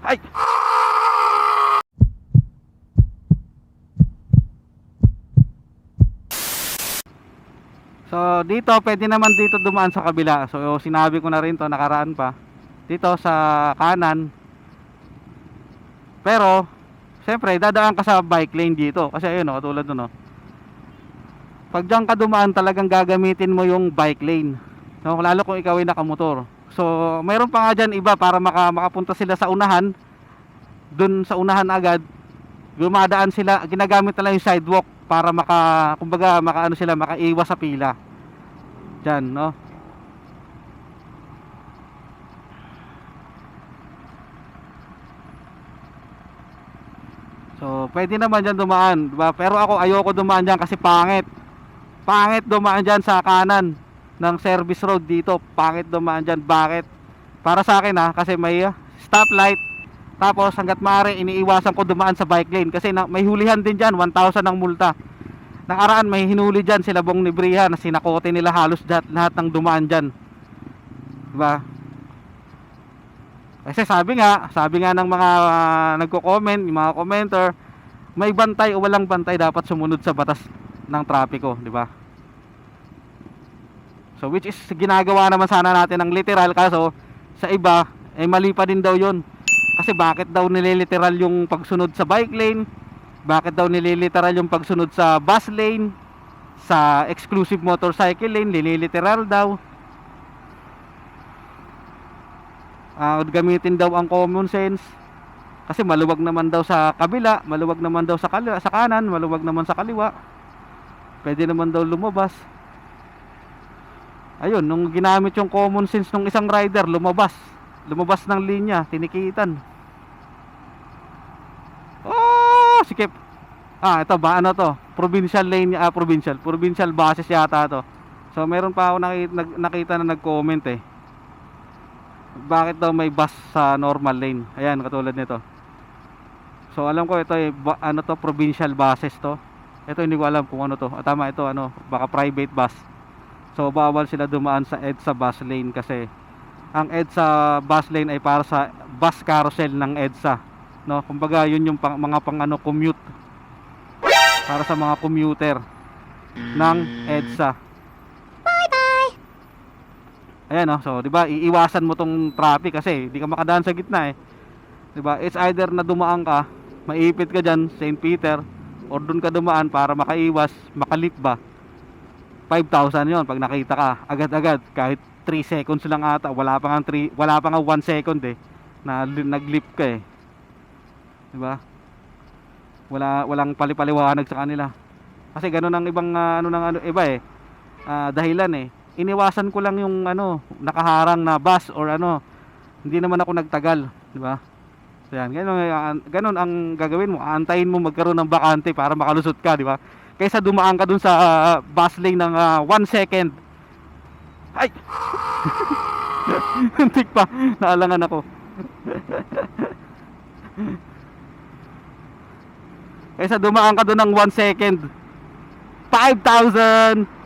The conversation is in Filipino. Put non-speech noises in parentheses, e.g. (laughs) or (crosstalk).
Ay! So dito pwede naman dito dumaan sa kabila. So sinabi ko na rin to nakaraan pa. Dito sa kanan. Pero siyempre dadaan ka sa bike lane dito kasi ayun oh, katulad oh. Pag diyan ka dumaan talagang gagamitin mo yung bike lane. No, lalo kung ikaw ay nakamotor. So mayroon pa nga diyan iba para maka, makapunta sila sa unahan. Doon sa unahan agad gumadaan sila ginagamit nila yung sidewalk para maka kumbaga makaano sila makaiwas sa pila. Diyan, no? So, pwede naman diyan dumaan, di ba? Pero ako ayoko dumaan diyan kasi pangit. Pangit dumaan diyan sa kanan ng service road dito. Pangit dumaan diyan. Bakit? Para sa akin ha, kasi may uh, stoplight. Tapos hanggat maaari iniiwasan ko dumaan sa bike lane kasi na, may hulihan din diyan, 1,000 ang multa. Nakaraan may hinuli diyan sila Bong Nibriha na sinakote nila halos lahat, lahat ng dumaan diyan. Diba? Kasi sabi nga, sabi nga ng mga uh, nagko-comment, yung mga commenter, may bantay o walang bantay dapat sumunod sa batas ng trapiko, di ba? So which is ginagawa naman sana natin ng literal kaso sa iba ay mali pa din daw 'yon. Kasi bakit daw nililiteral yung pagsunod sa bike lane? Bakit daw nililiteral yung pagsunod sa bus lane? Sa exclusive motorcycle lane, nililiteral daw. Ah, gamitin daw ang common sense. Kasi maluwag naman daw sa kabila, maluwag naman daw sa kaliwa, sa kanan, maluwag naman sa kaliwa. Pwede naman daw lumabas. Ayun, nung ginamit yung common sense ng isang rider, lumabas. Lumabas ng linya, tinikitan. Oh, sikip. Ah, ito ba ano to? Provincial lane, ah, provincial, provincial basis yata to. So meron pa ako nakita, nag, nakita na nag-comment eh. Bakit daw may bus sa normal lane? Ayan, katulad nito. So alam ko ito eh, ano to, provincial buses to. Ito hindi ko alam kung ano to. Ah, tama ito, ano, baka private bus. So bawal sila dumaan sa EDSA bus lane kasi ang EDSA bus lane ay para sa bus carousel ng EDSA. No, kumbaga yun yung pang, mga pang ano commute para sa mga commuter ng EDSA. Ayan no, so 'di ba? Iiwasan mo tong traffic kasi hindi ka makadaan sa gitna eh. 'Di ba? It's either na dumaan ka, maipit ka diyan St. Peter or doon ka dumaan para makaiwas, makalip ba. 5,000 'yon pag nakita ka agad-agad kahit 3 seconds lang ata, wala pa nga 3, wala pa nga 1 second eh na li- naglip ka eh. 'Di ba? Wala walang palipaliwanag sa kanila. Kasi ganun ang ibang ah, ano ng ano iba eh. Ah, dahilan eh iniwasan ko lang yung ano, nakaharang na bus or ano. Hindi naman ako nagtagal, di ba? So yan, ganun, ah, ganun ang gagawin mo. Aantayin mo magkaroon ng bakante para makalusot ka, di ba? Kaysa dumaan ka dun sa ah, bus lane ng 1 second. Ay! (laughs) Hintik pa, naalangan ako. (laughs) Kaysa dumaan ka dun ng 1 second. 5,000!